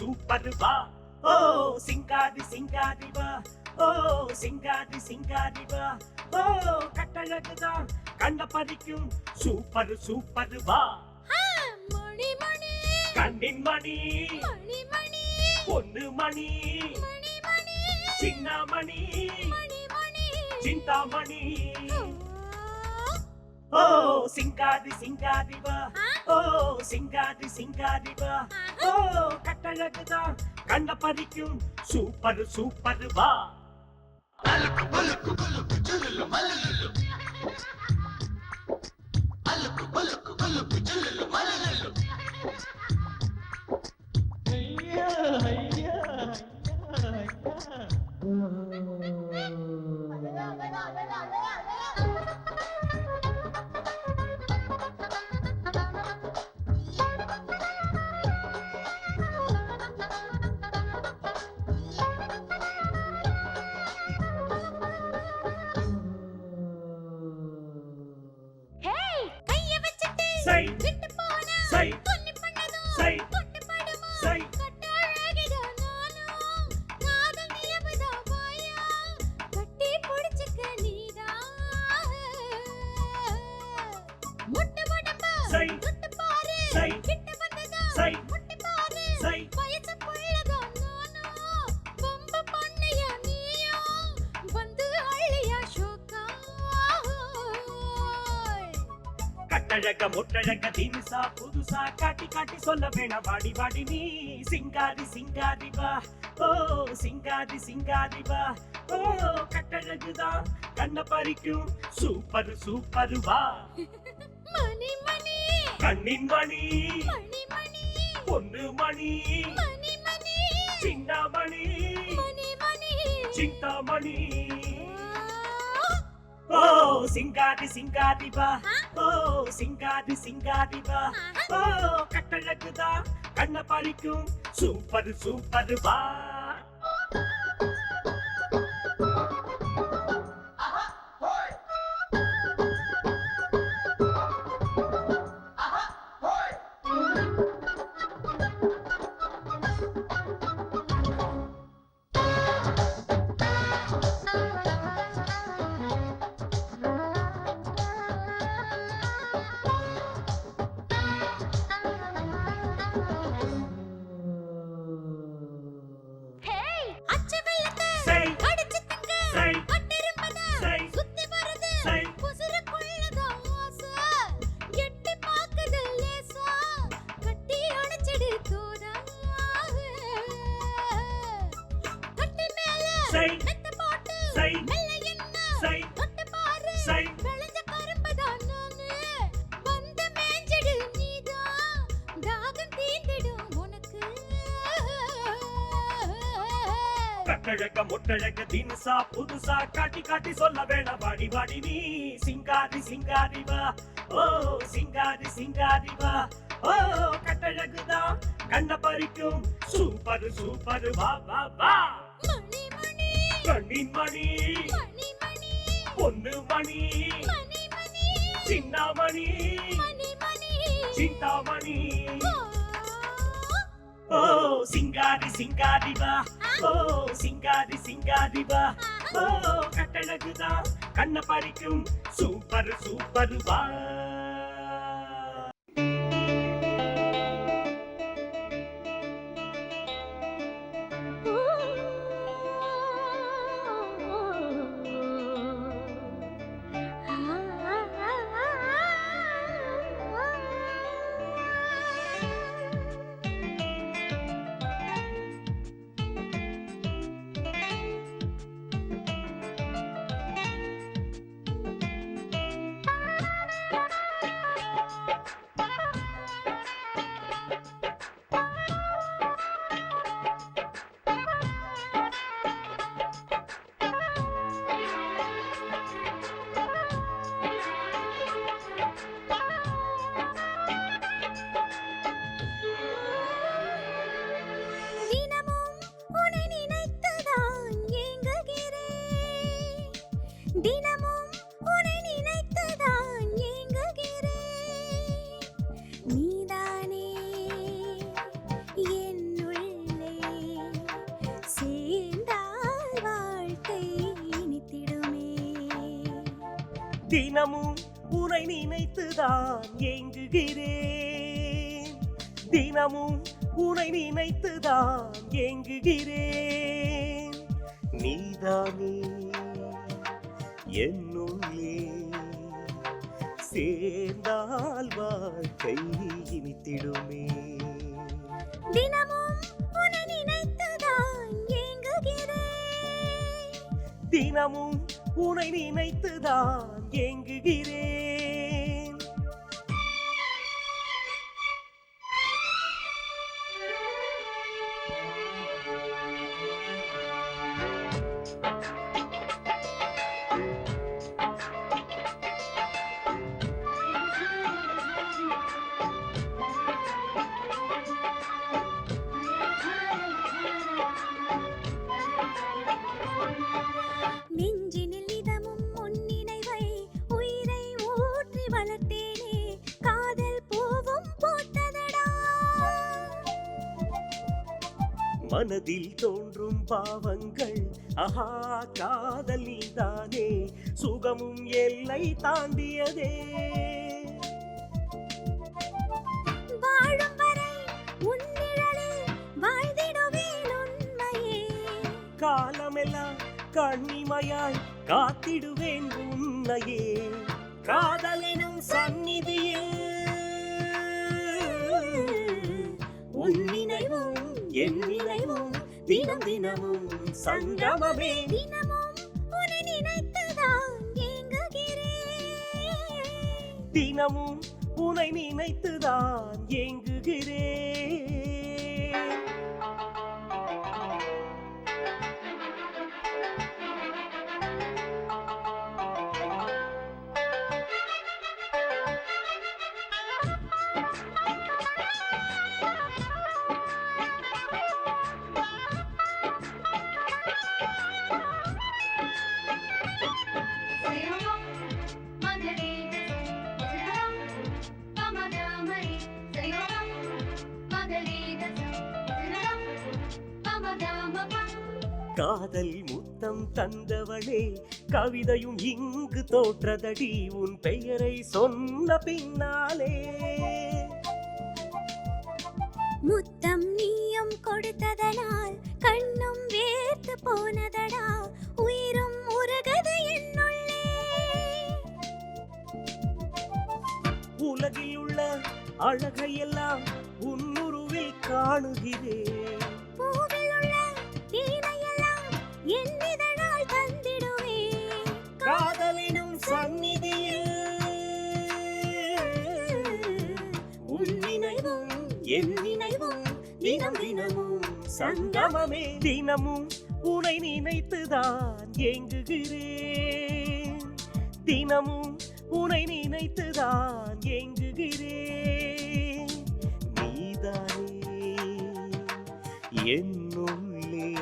Super வா. ஓ சிங்காரி சிங்காரி வா. ஓ சிங்காரி சிங்காரி வா. ஓ கட்டழகுதான் கண்ண பறிக்கும். சூப்பர் சூப்பர் வா. மணி மணி. கண்ணின் மணி. மணி மணி. பொண்ணு மணி. மணி மணி. சின்ன மணி. மணி மணி. சிந்தாமணி ஆ, ஓ சிங்காரி சிங்காரி வா கட்டழகுதான் கண்ண பறிக்கும் சூப்பர் சூப்பர் வா ஹேய், கட்டழக முட்டழக தினுசா புதுசா காட்டி காட்டி சொல்ல வேணாம் வாடி வாடி நீ. சிங்காரி சிங்காரி வா. ஓ சிங்காரி சிங்காரி வா. ஓ கட்டழகுதான். கண்ண பறிக்கும். சூப்பர் சூப்பர் வா. மணி மணி. கண்ணின் மணி. மணி மணி. பொண்ணு மணி. மணி மணி. சின்ன மணி. மணி மணி. சிந்தாமணி ஆ, ஓ சிங்காரி சிங்காரி வா ஆ. ஓ சிங்காரி சிங்காரி வா ஆஹா. ஓ கட்டழகுதான் கண்ண பறிக்கும் முட்டழக தினுசா புதுசா காட்டி காட்டி சொல்ல வேணாம். வாடி வாடி நீ சிங்காரி சிங்காரி வா. ஓ சிங்காரி சிங்காரி வா. ஓ கட்டழகுதான் கண்ண பறிக்கும். சூப்பர் சூப்பர் வா வா வா. மணி மணி பொண்ணு மணி. மணி மணி சின்ன மணி மணி மணி சிந்தாமணி. ஓ சிங்காரி சிங்காரி வா ஓ சிங்காரி சிங்காரி வா ஓ கட்டழகுதான் கண்ண பறிக்கும் சூப்பர் சூப்பர் வா தினமும் உனை நினைத்துதான் ஏங்குகிறேன். தினமும் உனை நினைத்துதான் ஏங்குகிறேன். நீதானே என்னுள்ளே சேர்ந்தால் வாழ்க்கை இனித்திடுமே. தினமும் உன்னை நினைத்துதான் ஏங்குகிறேன். தினமும் உனை நினைத்துதான் மனதில் தோன்றும் பாவங்கள். ஆஹா காதல் நீதானே சுகமும் எல்லை தாண்டியதே. காலமெல்லாம் கண்ணிமையாய் காத்திடுவேன் உன்னையே காதலினும் சந்நிதியில் உன் நினைவும் என் நினைவும் தினம் தினமும் சங்கமமே. தினமும் உன்னை நினைத்துதான் ஏங்குகிறேன். தினமும் உனை நினைத்துதான் ஏங்குகிறேன். காதல் முத்தம் தந்தவளே கவிதையும் இங்கு தோற்றதடி உன் பெயரை சொன்ன பின்னாலே. முத்தம் நீயும் கொடுத்ததனால் கண்ணும் வேர்த்து போனதடா உயிரும் உருகது என்னுள்ளே. உலகில் உள்ள அழகையெல்லாம் உன்னுருவில் காணுகிறேன் என் தினம் தினமும் சங்கமமே. தினமும் உனை நினைத்துதான் ஏங்குகிறேன். தினமும் உனை நினைத்துதான் ஏங்குகிறேன். நீதானே என்னுள்ளே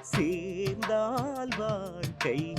சேர்ந்தால் வாழ்க்கை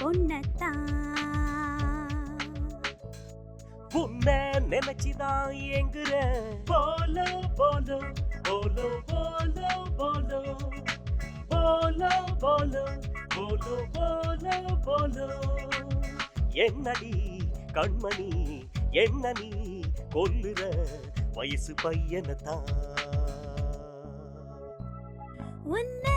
பொண்ணத்தான் உன்ன நினைச்சுதான் எங்குற போலோ போலோ போலோ போலோ போலோ. போலோ போலோ போலோ போலோ போலோ. என்னடி கண்மணி என்ன நீ கொல்லுற வயசு பையனத்தான். உன்ன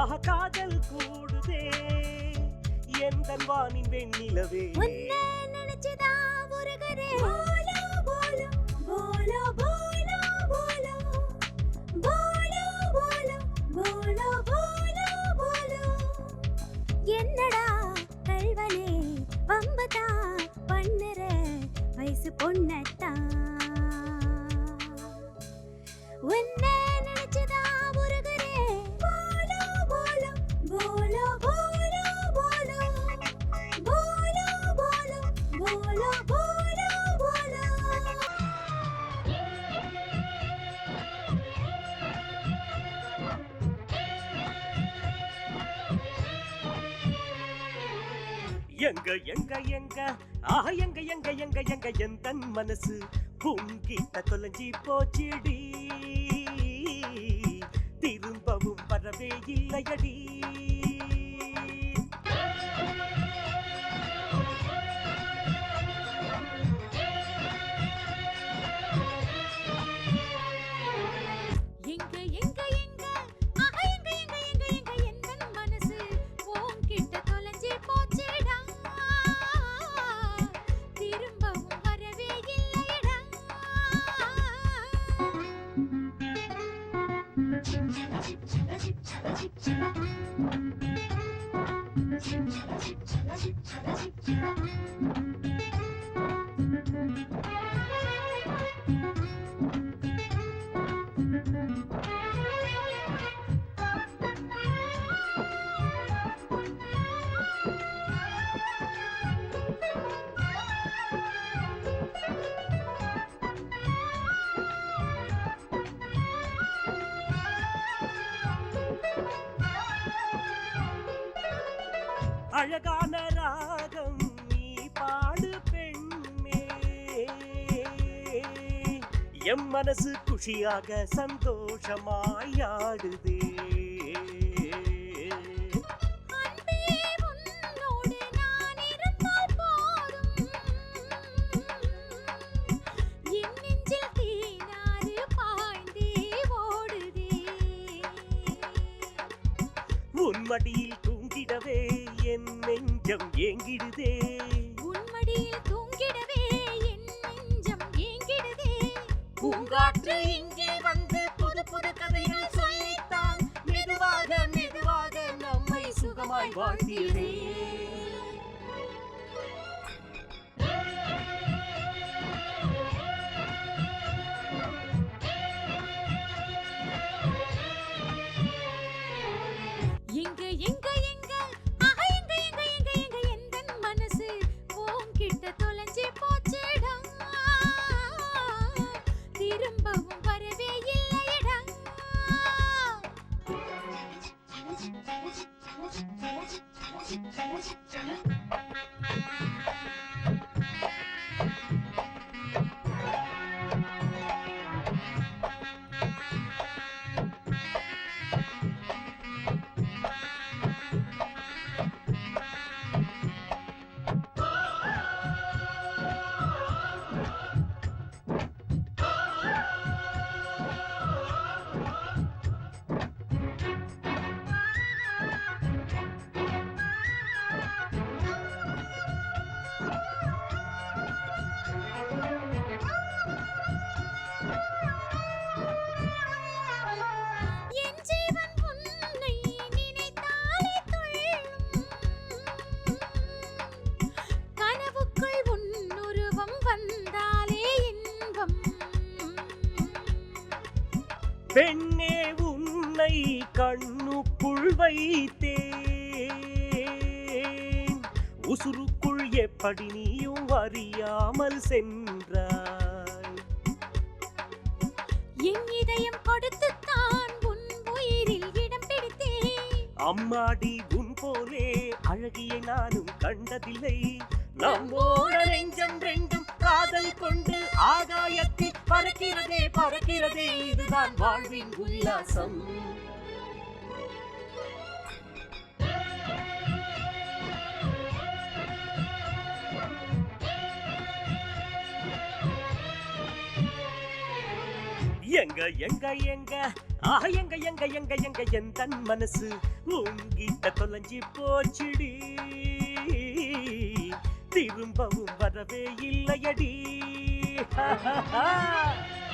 ஆக காதல் கூடுதே. எந்த வானின் வெண்ணிலவே. நினைச்சுதான் உருகுதே போலோ போலோ போலோ போலோ போலோ. போலோ போலோ போலோ போலோ என்னடா கல்வனே வம்பதா பண்ணுற? வயசு பொண்ணத்தான் எங்க எங்க எங்க? ஆஹா எங்க எங்க எங்க எங்க? என் தன் மனசு பொங்கிட்ட தொலைஞ்சி போச்சிடி. திரும்பவும் வரவே இல்லையடி. Thank you. தேனாறு பாய்ந்தே ஓடுதே. உன் மடியில் தூங்கிடவே என் நெஞ்சம் ஏங்கிடுதே. you. பெண்ணே உன்னை கண்ணுக்குள் வைத்தேன். உசுருக்குள் எப்படி நீயும் அறியாமல் சென்றாய்? என் இதயம் கொடுத்துத்தான் உன் உயிரில் இடம் பிடித்தேன். அம்மாடி உன் போலே அழகியை நானும் கண்டதில்லை. தான் வாழ்வின் உல்லாசம். எங்க எங்க எங்க? ஆஹா எங்க எங்க எங்க எங்க? என் தன் மனசு உங்கிட்ட தொலைஞ்சி போச்சுடி. திரும்பவும் வரவே இல்லையடி.